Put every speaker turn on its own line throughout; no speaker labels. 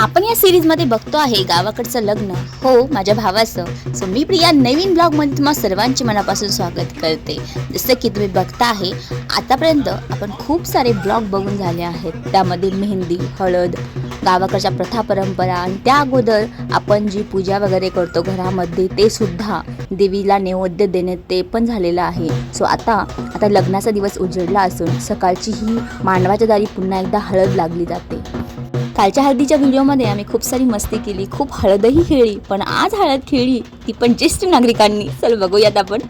आपण या सिरीजमध्ये बघतो आहे गावाकडचं लग्न. हो माझ्या भावाचं. सो मी प्रिया नवीन ब्लॉगमध्ये तुम्हा सर्वांचे मनापासून स्वागत करते. जसं की तुम्ही बघता आहे आतापर्यंत आपण खूप सारे ब्लॉग बघून झाले आहेत. त्यामध्ये मेहंदी हळद गावाकडच्या प्रथा परंपरा आणि त्या अगोदर आपण जी पूजा वगैरे करतो घरामध्ये ते सुद्धा देवीला नैवेद्य देणे ते पण झालेलं आहे. सो आता आता लग्नाचा दिवस उजडला असून सकाळची ही मांडवाच्या दारी पुन्हा एकदा हळद लागली जाते. कालच्या हळदीच्या व्हिडिओमध्ये आम्ही खूप सारी मस्ती केली खूप हळदही खेळली पण आज हळद खेळली ती पण ज्येष्ठ नागरिकांनी. चल बघूयात आपण.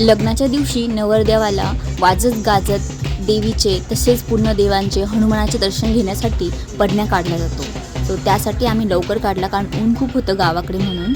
लग्नाच्या दिवशी नवरदेवाला वाजत गाजत देवीचे तसेच पूर्ण देवांचे हनुमानाचे दर्शन घेण्यासाठी पडण्या काढला जातो. सो त्यासाठी आम्ही लवकर काढला कारण ऊन खूप होतं गावाकडे म्हणून.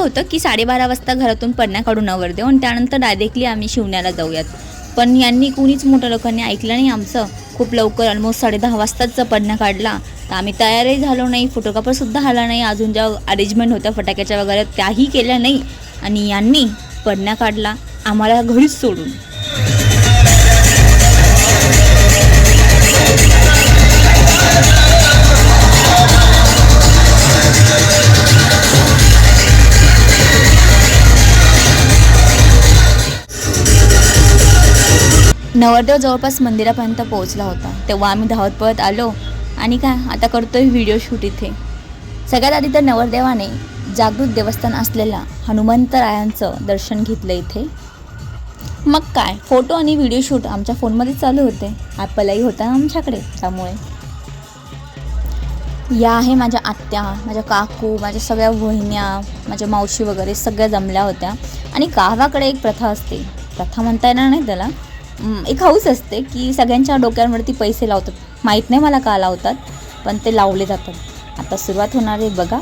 होतं की साडेबारा वाजता घरातून पडण्या काढून नवर देऊ आणि त्यानंतर डायरेक्टली आम्ही शिवण्याला जाऊयात. पण यांनी कुणीच मोठ्या लोकांनी ऐकलं नाही आमचं. खूप लवकर ऑलमोस्ट साडे दहा वाजताच पडण्या काढला. तर आम्ही तयारही झालो नाही फोटोग्राफरसुद्धा आला नाही. अजून ज्या अरेंजमेंट होत्या फटाक्याच्या वगैरे त्याही केल्या नाही. आणि यांनी पडण्या काढला. आम्हाला घरीच सोडून. नवरदेव जवळपास मंदिरापर्यंत पोहोचला होता. तेव्हा आम्ही धावत पळत आलो. आणि काय आता करतोय व्हिडिओ शूट इथे. सगळ्यात आधी तर नवरदेवाने जागृत देवस्थान असलेल्या हनुमंतरायांचं दर्शन घेतलं इथे. मग काय फोटो आणि व्हिडिओ शूट आमच्या फोनमध्ये चालू होते. ॲपलही होता आमच्याकडे त्यामुळे. या आहे माझ्या आत्या माझ्या काकू माझ्या सगळ्या वहिन्या माझ्या मावशी वगैरे सगळ्या जमल्या होत्या. आणि गावाकडे एक प्रथा असते. प्रथा म्हणता येणार नाही त्याला. एक हौस असते की सगळ्यांच्या डोक्यांवरती पैसे लावतात. माहीत नाही मला का लावतात पण ते लावले जातात. आता सुरुवात होणार आहे बघा.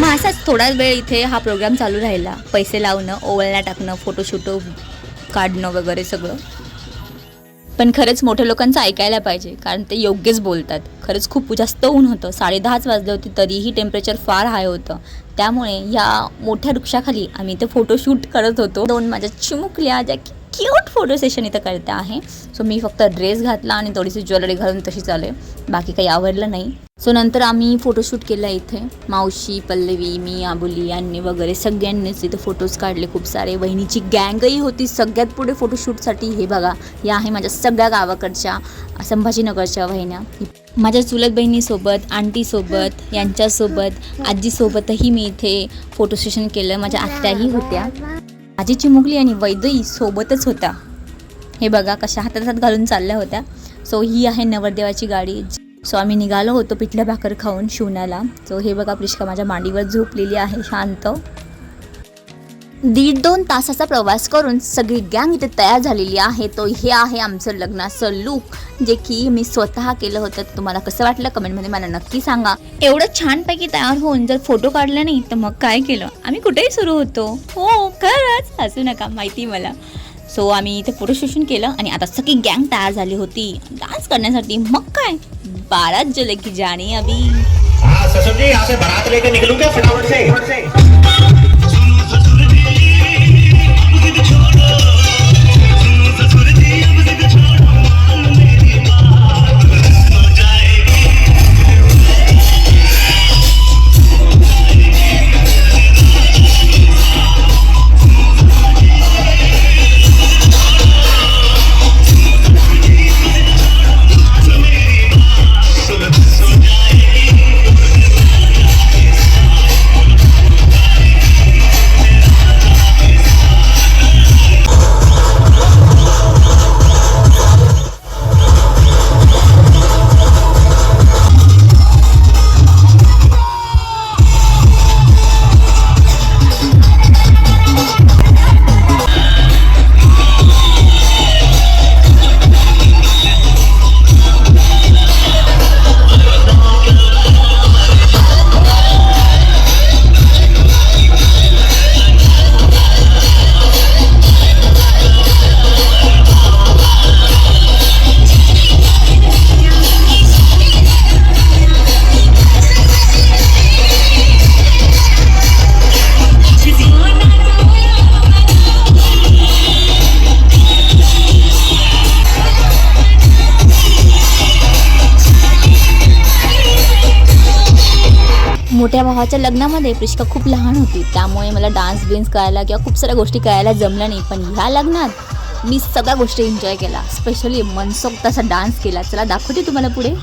मग असाच थोडा वेळ इथे हा प्रोग्राम चालू राहिला. पैसे लावणं ओवळण्या टाकणं फोटोशूट काढणं वगैरे सगळं. पण खरंच मोठ्या लोकांचं ऐकायला पाहिजे कारण ते योग्यच बोलतात. खरंच खूप जास्त ऊन होतं साडेदहाच वाजले होते तरीही टेम्परेचर फार हाय होतं. त्यामुळे या मोठ्या वृक्षाखाली आम्ही इथे फोटोशूट करत होतो. दोन माझ्या चिमुकल्या ज्या क्यूट फोटो सेशन इथं करते आहे. सो मी फक्त ड्रेस घातला आणि थोडीशी ज्वेलरी घालून तशी चालू आहे बाकी काही आवडलं नाही. सो नंतर आम्ही फोटोशूट केला इथे. मावशी पल्लवी मी आबुली यांनी वगैरे सगळ्यांनीच इथे फोटोज काढले खूप सारे. वहिनीची गँगही होती. सगळ्यात पुढे फोटोशूटसाठी हे बघा या आहे माझ्या सगळ्या गावाकडच्या संभाजीनगरच्या वहिन्या. माझ्या चुलत बहिणीसोबत आंटीसोबत यांच्यासोबत आजीसोबतही मी इथे फोटो सेशन केलं. माझ्या आत्याही होत्या. माझी चिमुकली आणि वैदई सोबतच होता. हे बघा कशा हातात हात घालून चालल्या होत्या. सो ही आहे नवरदेवाची गाडी. सो आम्ही निघालो होतो पिठल्या भाकर खाऊन शिवण्याला. सो हे बघा प्रिष्का माझ्या मांडीवर झोपलेली आहे शांत. दीड दोन तासाचा प्रवास करून सगळी गँग इथे तयार झालेली आहे. तो हे आहे आमचं लग्नाचं लूक जे की मी स्वतः केलं होतं. तुम्हाला कसं वाटलं कमेंटमध्ये मला नक्की सांगा. एवढं छानपैकी तयार होऊन जर फोटो काढले नाही तर मग काय केलं? आम्ही कुठेही सुरू होतो. हो खरंच. हसू नका माहिती मला. सो आम्ही इथे फोटो सेशन केलं आणि आता सगळी गँग तयार झाली होती. डान्स करण्यासाठी मग काय? बारात जले की जानी अभी।
हाँ ससुर जी यहाँ से बारात लेकर निकलूंगा फटाफट से?
मोठ्या भावाच्या लग्नामध्ये प्रिष्का खूप लहान होती. त्यामुळे मला डान्स बिन्स करायला किंवा खूप साऱ्या गोष्टी करायला जमल्या नाही. पण ह्या लग्नात मी सगळ्या गोष्टी एन्जॉय केला स्पेशली मनसोक्त असा डान्स केला. चला दाखवते तुम्हाला पुढे.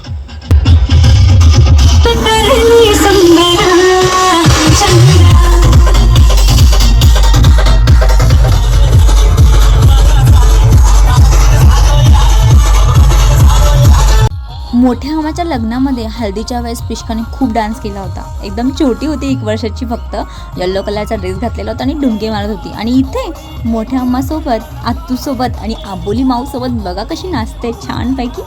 मोठ्या मामाच्या लग्नामध्ये हळदीच्या वेळेस पिष्काने खूप डान्स केला होता. एकदम छोटी होती एक वर्षाची फक्त. येल्लो कलरचा ड्रेस घातलेला होता आणि डुंगे मारत होती. आणि इथे मोठ्या अम्मासोबत आत्तूसोबत आणि आबोली माऊसोबत बघा कशी नाचते छानपैकी.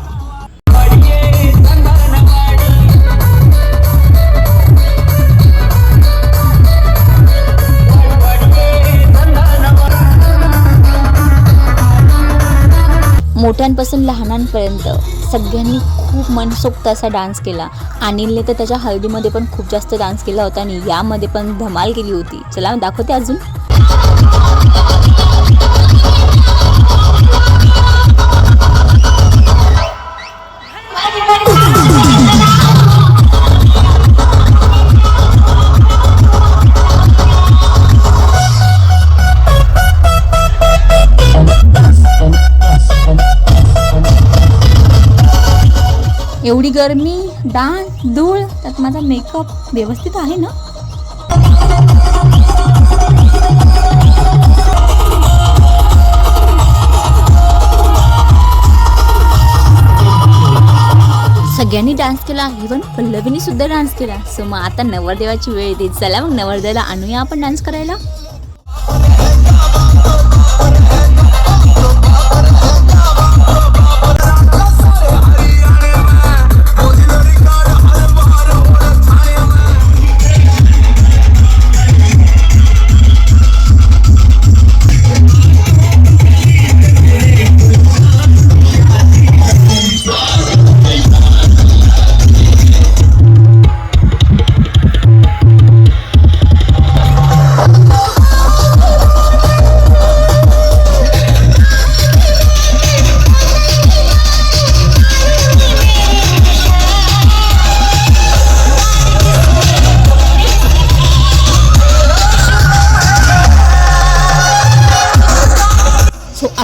मोठ्यांपासून लहानांपर्यंत सगळ्यांनी खूप मनसोक्त असा डान्स केला. अनिलने तर त्याच्या हळदीमध्ये पण खूप जास्त डान्स केला होता आणि यामध्ये पण धमाल केली होती. चला दाखवते अजून. एवढी गरमी डान्स धूळ त्यात माझा मेकअप व्यवस्थित आहे ना? सगळ्यांनी डान्स केला इव्हन पल्लवीने सुद्धा डान्स केला. सो मग आता नवरदेवाची वेळ येते. चला मग नवरदेवाला आणूया आपण डान्स करायला.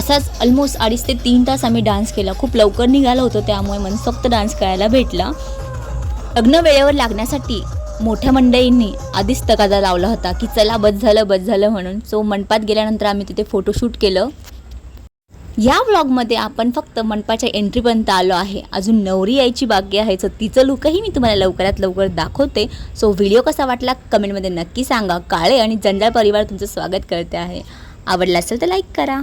असाच ऑलमोस्ट अडीच ते तीन तास आम्ही डान्स केला. खूप लवकर निघालो होतो त्यामुळे मनसोक्त डान्स करायला भेटला. लग्न वेळेवर लागण्यासाठी मोठ्या मंडळींनी आधीच तगादा लावला होता की चला बस झालं बस झालं म्हणून. सो मंडपात गेल्यानंतर आम्ही तिथे फोटोशूट केलं. या व्लॉगमध्ये आपण फक्त मंडपाच्या एंट्रीपर्यंत आलो आहे. अजून नवरी यायची बाकी आहे सो तिचं लुकही मी तुम्हाला लवकरात लवकर दाखवते. सो व्हिडिओ कसा वाटला कमेंटमध्ये नक्की सांगा. काळे आणि जंजाळ परिवार तुमचं स्वागत करते आहे. आवडला असेल तर लाईक करा.